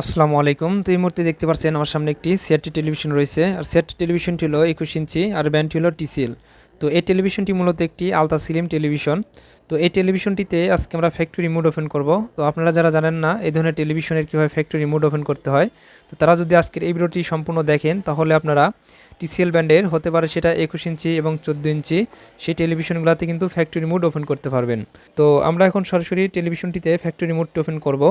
আসসালামু আলাইকুম। তো এই মুহূর্তে দেখতে পাচ্ছেন আমার সামনে একটি সিআরটি টেলিভিশন রয়েছে। আর সিআরটি টেলিভিশনটি হলো একুশ ইঞ্চি আর ব্যান্ডটি হলো টিসিএল তো এই টেলিভিশনটি মূলত একটি আলতা সিলিম টেলিভিশন। তো এই টেলিভিশনটিতে আজকে আমরা ফ্যাক্টরি মোড ওপেন করব। তো আপনারা যারা জানেন না, এই ধরনের টেলিভিশনের কীভাবে ফ্যাক্টরি মোড ওপেন করতে হয়, তো তারা যদি আজকের এই ভিডিওটি সম্পূর্ণ দেখেন, তাহলে আপনারা টিসিএল ব্যান্ডের হতে পারে সেটা একুশ ইঞ্চি এবং চোদ্দ ইঞ্চি, সেই টেলিভিশনগুলোতে কিন্তু ফ্যাক্টরি মোড ওপেন করতে পারবেন। তো আমরা এখন সরাসরি টেলিভিশনটিতে ফ্যাক্টরি মোডটি ওপেন করব।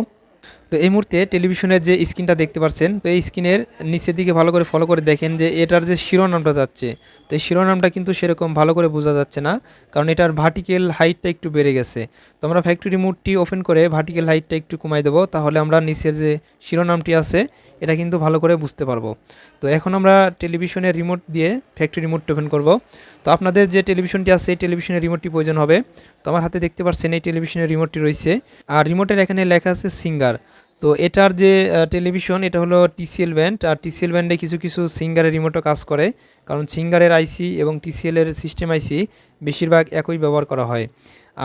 তো এই মুহূর্তে টেলিভিশনের যে স্ক্রিনটা দেখতে পাচ্ছেন, তো এই স্ক্রিনের নিচের দিকে ভালো করে ফলো করে দেখেন যে এটার যে শিরোনামটা যাচ্ছে, তো এই শিরোনামটা কিন্তু সেরকম ভালো করে বোঝা যাচ্ছে না, কারণ এটার ভার্টিক্যাল হাইটটা একটু বেড়ে গেছে। তো আমরা ফ্যাক্টরি মোডটি ওপেন করে ভার্টিক্যাল হাইটটা একটু কমাই দেবো, তাহলে আমরা নিচের যে শিরোনামটি আছে এটা কিন্তু ভালো করে বুঝতে পারব। তো এখন আমরা টেলিভিশনের রিমোট দিয়ে ফ্যাক্টরি রিমোটটি ওপেন করব। তো আপনাদের যে টেলিভিশনটি আছে, এই টেলিভিশনের রিমোটটি প্রয়োজন হবে। তো আমার হাতে দেখতে পাচ্ছেন এই টেলিভিশনের রিমোটটি রয়েছে। আর রিমোটের এখানে লেখা আছে সিঙ্গার তো এটার যে টেলিভিশন, এটা হলো টিসিএল ব্যান্ড আর টিসিএল ব্যান্ডে কিছু কিছু সিঙ্গারের রিমোটও কাজ করে। কারণ সিঙ্গারের আইসি এবং টিসিএলের সিস্টেম আইসি বেশিরভাগ একই ব্যবহার করা হয়।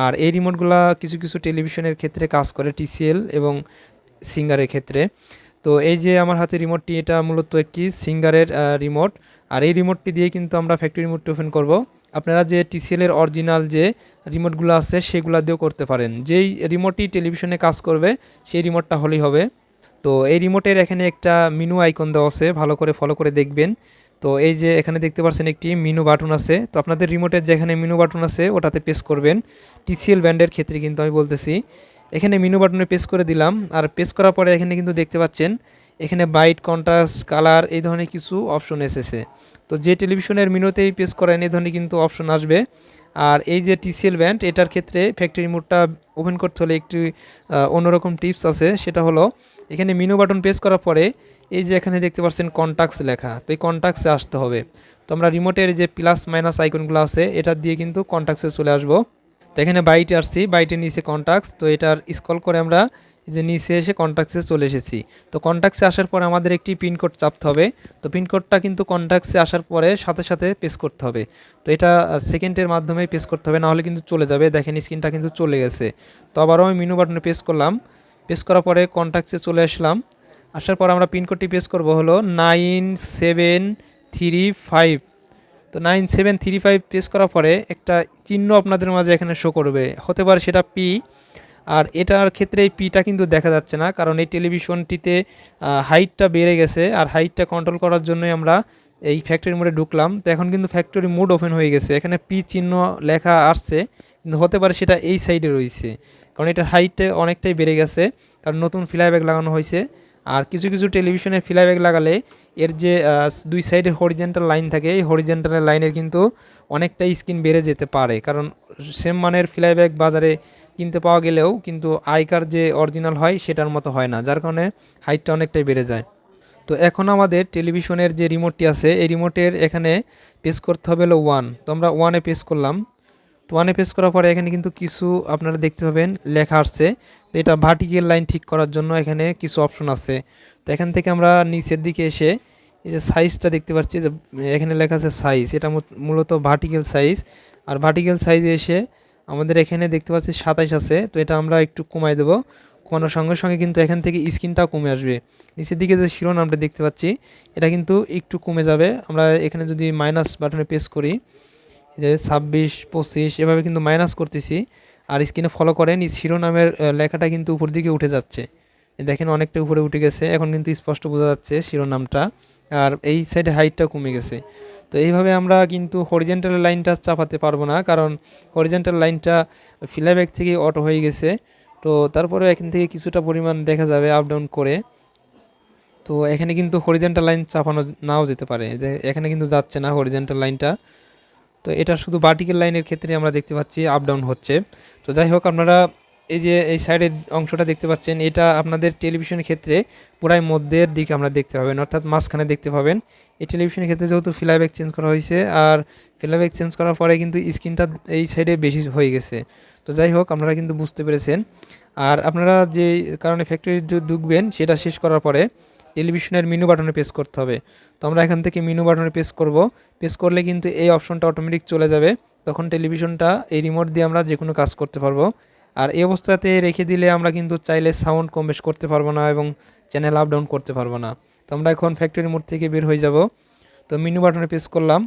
আর এই রিমোটগুলো কিছু কিছু টেলিভিশনের ক্ষেত্রে কাজ করে টিসিএল এবং সিঙ্গারের ক্ষেত্রে। তো এই যে আমার হাতে রিমোটটি এটা মূলত একটি সিঙ্গারের রিমোট আর এই রিমোটটি দিয়ে কিন্তু আমরা ফ্যাক্টরি রিমোটটি ওপেন করব। আপনারা যে টিসিএলের অরিজিনাল যে রিমোটগুলো আছে, সেগুলো দিয়েও করতে পারেন। যেই রিমোটটি টেলিভিশনে কাজ করবে, সেই রিমোটটা হলেই হবে। তো এই রিমোটের এখানে একটা মিনু আইকন দেওয়া আছে, ভালো করে ফলো করে দেখবেন। তো এই যে এখানে দেখতে পাচ্ছেন একটি মিনু বাটন আছে। তো আপনাদের রিমোটের যেখানে মিনু বাটন আছে, ওটাতে প্রেস করবেন। টিসিএল ব্যান্ডের ক্ষেত্রে কিন্তু আমি বলতেছি। এখানে মিনু বাটনে প্রেস করে দিলাম। আর প্রেস করার পরে এখানে কিন্তু দেখতে পাচ্ছেন, এখানে বাইট কন্ট্রাস্ট কালার এই ধরনের কিছু অপশন এসেছে। তো যে টেলিভিশনের মিনুতেই প্রেস করেন, এই ধরনের কিন্তু অপশন আসবে। আর এই যে টিসিএল ব্যান্ড এটার ক্ষেত্রে ফ্যাক্টরি মোডটা ওপেন করতে হলে একটি অন্যরকম টিপস আছে। সেটা হলো, এখানে মিনু বাটন প্রেস করার পরে এই যে এখানে দেখতে পাচ্ছেন কন্টাক্টস লেখা। তো এই কন্টাক্টসে আসতে হবে। তো আমরা রিমোটের যে প্লাস মাইনাস আইকনগুলো আছে, এটা দিয়ে কিন্তু কন্টাক্টসে চলে আসব। তো এখানে বাইটে আসছি বাইটের নিচে কন্টাক্টস তো এটার স্কল করে আমরা যে নিচে এসে কন্টাক্টসে চলে এসেছি। তো কন্টাক্টসে আসার পরে আমাদের একটি পিনকোড চাপতে হবে। তো পিনকোডটা কিন্তু কন্টাক্টসে আসার পরে সাথে সাথে পেস করতে হবে। তো এটা সেকেন্ডের মাধ্যমে পেস করতে হবে, নাহলে কিন্তু চলে যাবে। দেখেন স্ক্রিনটা কিন্তু চলে গেছে। তো আবারও আমি মিনু বাটনে পেস করলাম। পেস করার পরে কন্টাক্টসে চলে আসলাম। আসার পর আমরা পিনকোডটি পেস করব হলো নাইন সেভেন থ্রি ফাইভ তো nine seven three five press করার পরে একটা চিহ্ন আপনাদের মাঝে এখানে শো করবে। হতে পারে সেটা পি আর এটার ক্ষেত্রে এই পিটা কিন্তু দেখা যাচ্ছে না, কারণ এই টেলিভিশনটিতে হাইটটা বেড়ে গেছে, আর হাইটটা কন্ট্রোল করার জন্যই আমরা এই ফ্যাক্টরি মোডে ঢুকলাম। তো এখন কিন্তু ফ্যাক্টরি মোড ওপেন হয়ে গেছে। এখানে পি চিহ্ন লেখা আসছে, কিন্তু হতে পারে সেটা এই সাইডে রয়েছে, কারণ এটার হাইটটা অনেকটাই বেড়ে গেছে, কারণ নতুন ফ্লাইব্যাগ লাগানো হয়েছে। আর কিছু কিছু টেলিভিশনে ফ্লাইব্যাগ লাগালে এর যে দুই সাইডের হরিজেন্টাল লাইন থাকে, এই হরিজেন্টাল লাইনের কিন্তু অনেকটাই স্ক্রিন বেড়ে যেতে পারে। কারণ সেম মানের ফ্লাইব্যাগ বাজারে কিনতে পাওয়া গেলেও কিন্তু আইকার যে অরিজিনাল হয়, সেটার মতো হয় না। যার কারণে হাইটটা অনেকটাই বেড়ে যায়। তো এখন আমাদের টেলিভিশনের যে রিমোটটি আছে, এই রিমোটের এখানে পেস করতে হবে হলো ওয়ান তো আমরা ওয়ানে পেস করলাম। তো ওয়ানে পেস করার পরে এখানে কিন্তু কিছু আপনারা দেখতে পাবেন লেখা আসছে। তো এটা ভার্টিক্যাল লাইন ঠিক করার জন্য এখানে কিছু অপশন আছে। তো এখান থেকে আমরা নিচের দিকে এসে এই যে সাইজটা দেখতে পাচ্ছি, যে এখানে লেখা আছে সাইজ এটা মূলত ভার্টিক্যাল সাইজ আর ভার্টিক্যাল সাইজে এসে আমাদের এখানে দেখতে পাচ্ছি সাতাইশ আছে, তো এটা আমরা একটু কমাই দেবো। কমানোর সঙ্গে সঙ্গে কিন্তু এখান থেকে স্ক্রিনটাও কমে আসবে। নিচের দিকে যে শিরোনামটা দেখতে পাচ্ছি, এটা কিন্তু একটু কমে যাবে। আমরা এখানে যদি মাইনাস বাটনে প্রেস করি যে ছাব্বিশ, পঁচিশ, এভাবে কিন্তু মাইনাস করতেছি। আর স্ক্রিনে ফলো করেন, এই শিরোনামের লেখাটা কিন্তু উপর দিকে উঠে যাচ্ছে। দেখেন অনেকটা উপরে উঠে গেছে, এখন কিন্তু স্পষ্ট বোঝা যাচ্ছে শিরোনামটা। আর এই সাইডে হাইটটা কমে গেছে। তো এইভাবে আমরা কিন্তু হরিজেন্টাল লাইনটা চাপাতে পারব না, কারণ হরিজেন্টাল লাইনটা ফ্লাইব্যাক থেকে অটো হয়ে গেছে। তো তারপরে এখান থেকে কিছুটা পরিমাণ দেখা যাবে আপ ডাউন করে। তো এখানে কিন্তু হরিজেন্টাল লাইন চাপানো নাও যেতে পারে। যে এখানে কিন্তু যাচ্ছে না হরিজেন্টাল লাইনটা তো এটা শুধু ভার্টিক্যাল লাইনের ক্ষেত্রে আমরা দেখতে পাচ্ছি আপ ডাউন হচ্ছে। তো যাই হোক, আপনারা এই যে এই সাইডের অংশটা দেখতে পাচ্ছেন, এটা আপনাদের টেলিভিশনের ক্ষেত্রে পুরাই মধ্যের দিকে আমরা দেখতে পাবেন, অর্থাৎ মাঝখানে দেখতে পাবেন। এই টেলিভিশনের ক্ষেত্রে যেহেতু ফিলাব্যাক চেঞ্জ করা হয়েছে, আর ফিলাব্যাক চেঞ্জ করার পরে কিন্তু স্ক্রিনটা এই সাইডে বেশি হয়ে গেছে। তো যাই হোক, আপনারা কিন্তু বুঝতে পেরেছেন। আর আপনারা যে কারণে ফ্যাক্টরি ঢুকবেন, সেটা শেষ করার পরে টেলিভিশনের মিনু বাটনে প্রেস করতে হবে। তো আমরা এখান থেকে মিনু বাটনে প্রেস করব। প্রেস করলে কিন্তু এই অপশনটা অটোমেটিক চলে যাবে। তখন টেলিভিশনটা এই রিমোট দিয়ে আমরা যে কোনো কাজ করতে পারব। আর এই অবস্থাতে রেখে দিলে আমরা কিন্তু চাইলে সাউন্ড কম বেশ করতে পারব না এবং চ্যানেল আপ ডাউন করতে পারব না। তো আমরা এখন ফ্যাক্টরি মোড থেকে বের হয়ে যাব। তো মিনু বাটনে প্রেস করলাম।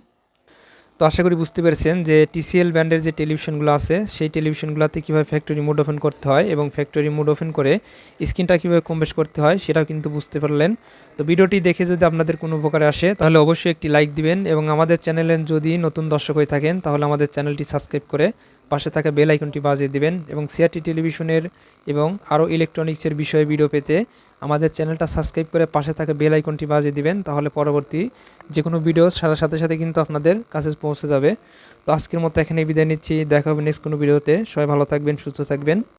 তো আশা করি বুঝতে পেরেছেন যে টিসিএল ব্র্যান্ডের যে টেলিভিশনগুলো আছে, সেই টেলিভিশনগুলোতে কীভাবে ফ্যাক্টরি মোড ওপেন করতে হয় এবং ফ্যাক্টরি মোড ওপেন করে স্ক্রিনটা কীভাবে কমবেশ করতে হয়, সেটাও কিন্তু বুঝতে পারলেন। তো ভিডিওটি দেখে যদি আপনাদের কোনো উপকারে আসে, তাহলে অবশ্যই একটি লাইক দিবেন এবং আমাদের চ্যানেলের যদি নতুন দর্শক হয়ে থাকেন, তাহলে আমাদের চ্যানেলটি সাবস্ক্রাইব করে পাশে থাকা বেল আইকনটি বাজিয়ে দিবেন এবং সিআরটি টেলিভিশনের এবং আরও ইলেকট্রনিক্সের বিষয়ে ভিডিও পেতে আমাদের চ্যানেলটা সাবস্ক্রাইব করে পাশে থাকা বেল আইকনটি বাজিয়ে দিবেন, তাহলে পরবর্তী যে কোনো ভিডিও সারার সাথে সাথে কিন্তু আপনাদের কাছে পৌঁছে যাবে। তো আজকের মতো এখানে বিদায় নিচ্ছি, দেখা হবে নেক্সট কোনো ভিডিওতে। সবাই ভালো থাকবেন, সুস্থ থাকবেন।